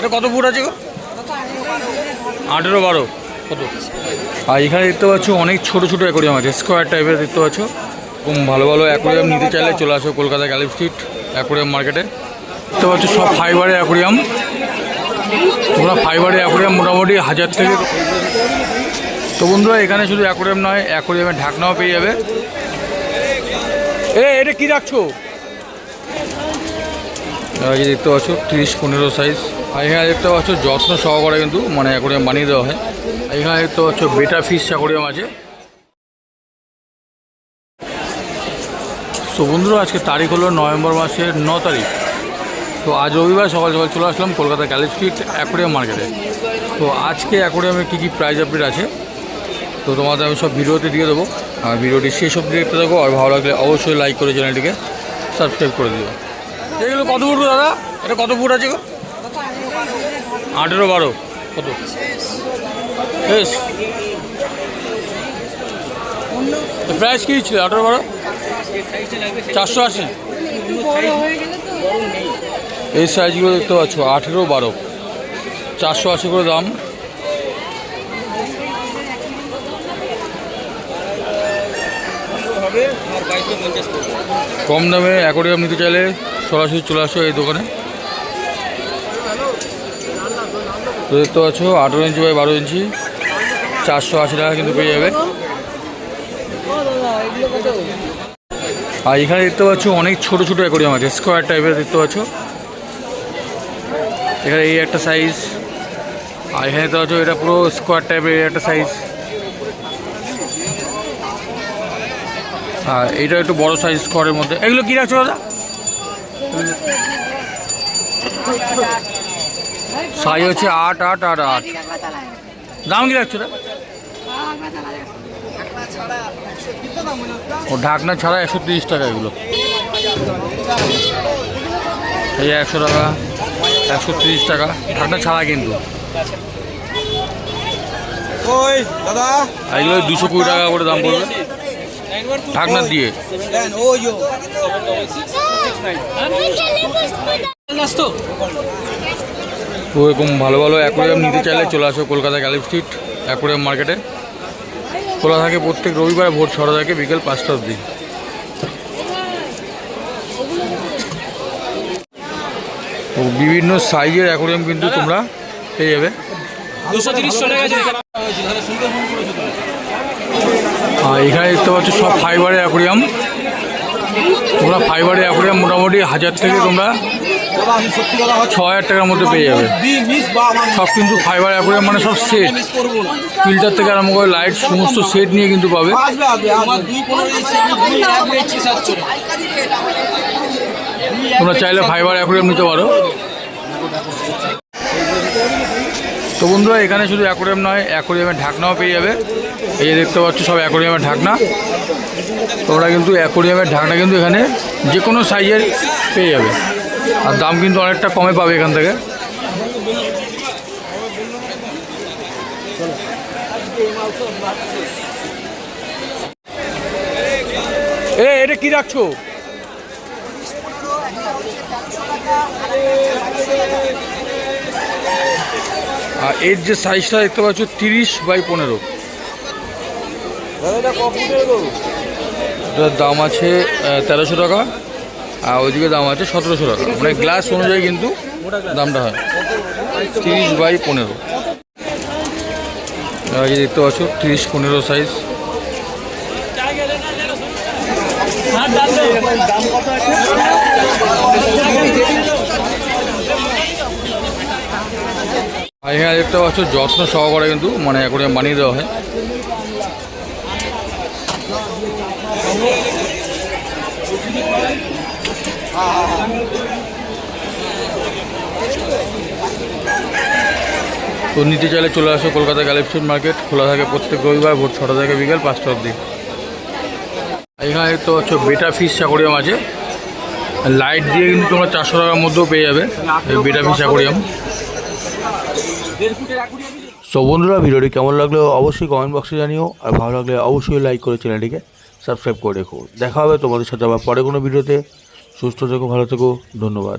এটা কত ফুট আছে গো? আঠেরো বারো। কত? আর এখানে দেখতে পাচ্ছ অনেক ছোট ছোট অ্যাকোরিয়াম আছে। স্কোয়ার টাইপের দেখতে পাচ্ছ। খুব ভালো ভালো অ্যাকোরিয়াম নিতে চাইলে চলে আসো কলকাতা গ্যালিপ স্ট্রিট অ্যাকোরিয়াম মার্কেটে দেখতে পাচ্ছ সব ফাইবারের অ্যাকোরিয়াম তোমরা ফাইবারের অ্যাকোরিয়াম মোটামুটি হাজার থেকে তো বন্ধুরা এখানে শুধু অ্যাকোরিয়াম নয় অ্যাকোরিয়ামের ঢাকনাও পেয়ে যাবে। এ এটা কি রাখছো? দেখতে পাচ্ছ তিরিশ পনেরো সাইজ আর এখানে দেখতে পাচ্ছ যত্ন সহকারে কিন্তু মানে অ্যাকোরিয়াম বানিয়ে দেওয়া হয়। এখানে দেখতে পাচ্ছ বেটা ফিশ অ্যাকোরিয়াম আছে। তো বন্ধুরা, আজকে তারিখ হলো নভেম্বর মাসের ন তারিখ। তো আজ রবিবার সকাল সকাল চলে আসলাম কলকাতা গ্যালেপ স্ট্রিট অ্যাকোরিয়াম মার্কেটে। তো আজকে অ্যাকোরিয়ামে কী কী প্রাইস আপডেট আছে, তো তোমাদের আমি সব ভিডিওতে দিয়ে দেবো। আর ভিডিওটি শেষ অব্দি দেখতে থাকো, আর ভালো লাগলে অবশ্যই লাইক করে চ্যানেলটিকে সাবস্ক্রাইব করে দিও। এগুলো কত ফুট দাদা? এটা কত ফুট আছে গো? আঠেরো বারো। কত? প্রাইস কী ছিল আঠেরো বারো? চারশো আশি। এই সাইজগুলো দেখতে পাচ্ছ, আঠেরো বারো। চারশো আশি করে দাম। কম দামে অ্যাকোরিয়াম নিতে চাইলে সরাসরি চলে আসো এই দোকানে। তো দেখতে পাচ্ছ আঠেরো ইঞ্চি বাই বারো ইঞ্চি, চারশো আশি টাকা কিন্তু পেয়ে যাবে। আর এখানে দেখতে পাচ্ছ অনেক ছোট ছোট অ্যাকোরিয়াম আছে, স্কোয়ার টাইপের দেখতে পাচ্ছ। এখানে এই একটা সাইজ আর এখানে দেখতে পাচ্ছ এটা পুরো স্কোয়ার টাইপের একটা সাইজ আর এইটা একটু বড় সাইজ স্কোয়ারের মধ্যে। এগুলো কী রাখছো দাদা? সাইজ হচ্ছে আট আট আট আট। দাম কি রাখছো ও ঢাকনা ছাড়া একশো তিরিশ টাকা এগুলো। এই একশো টাকা একশো তিরিশ টাকা। ঢাকনা ছাড়া কিন্তু। ওই এগুলো দুশো কুড়ি টাকা করে দাম পড়বে। ঢাকনা দিয়ে। যো। তো এরকম ভালো ভালো অ্যাকোরিয়াম নিতে চাইলে চলে আসো কলকাতা গ্যালিপ স্ট্রিট অ্যাকোরিয়াম মার্কেটে খোলা থাকে প্রত্যেক রবিবার ভোর ছটা থেকে বিকেল পাঁচটা অবধি। বিভিন্ন সাইজের অ্যাকোরিয়াম কিন্তু তোমরা পেয়ে যাবে। আর এখানে দেখতে পাচ্ছ সব ফাইবারের অ্যাকোরিয়াম তোমরা ফাইবারের অ্যাকোরিয়াম মোটামুটি হাজার থেকে তোমরা ছ হাজার টাকার মধ্যে পেয়ে যাবে। সব কিন্তু ফাইবার অ্যাকোরিয়াম মানে সব সেট ফিল্টার থেকে আরম্ভ করে লাইট সমস্ত সেট নিয়ে কিন্তু পাবে। তোমরা চাইলে ফাইবার অ্যাকোরিয়াম নিতে পারো। তো বন্ধুরা এখানে শুধু অ্যাকোরিয়াম নয় অ্যাকোরিয়ামের ঢাকনাও পেয়ে যাবে। এই যে দেখতে পাচ্ছ সব অ্যাকোরিয়ামের ঢাকনা। তোমরা কিন্তু অ্যাকোরিয়ামের ঢাকনা কিন্তু এখানে যে কোনো সাইজের পেয়ে যাবে। আর দাম কিন্তু অনেকটা কমে পাবে এখান থেকে। এ এটা কি রাখছো? আর এর যে সাইজটা দেখতে পাচ্ছ তিরিশ বাই পনেরো। দাম আছে তেরোশো টাকা। আর ওইদিকে দাম আছে সতেরোশো টাকা। মানে গ্লাস অনুযায়ী কিন্তু দামটা হয়। তিরিশ বাই পনেরো। এই দেখতে পাচ্ছ, তিরিশ পনেরো সাইজ এখানে দেখতে পাচ্ছ, যত্ন সহকারে কিন্তু মানে অ্যাকোরিয়াম বানিয়ে দেওয়া হয়। তো নিতে চাইলে চলে আসো কলকাতা গ্যালেপসিন মার্কেট, খোলা থাকে প্রত্যেক রবিবার, ভোর ছটা থেকে বিকেল পাঁচটা অবধি। এখানে তো হচ্ছে বেটা ফিশ অ্যাকোরিয়াম আছে। লাইট দিয়ে কিন্তু তোমরা চারশো টাকার মধ্যেও পেয়ে যাবে এই বেটা ফিশ অ্যাকোরিয়াম। সো বন্ধুরা, ভিডিওটি কেমন লাগল অবশ্যই কমেন্ট বক্সে জানিও, আর ভালো লাগলে অবশ্যই লাইক করে চ্যানেলটিকে সাবস্ক্রাইব করে রেখো। দেখা হবে তোমাদের সাথে আবার পরে কোনো ভিডিওতে। সুস্থ থেকো ভালো থেকো ধন্যবাদ।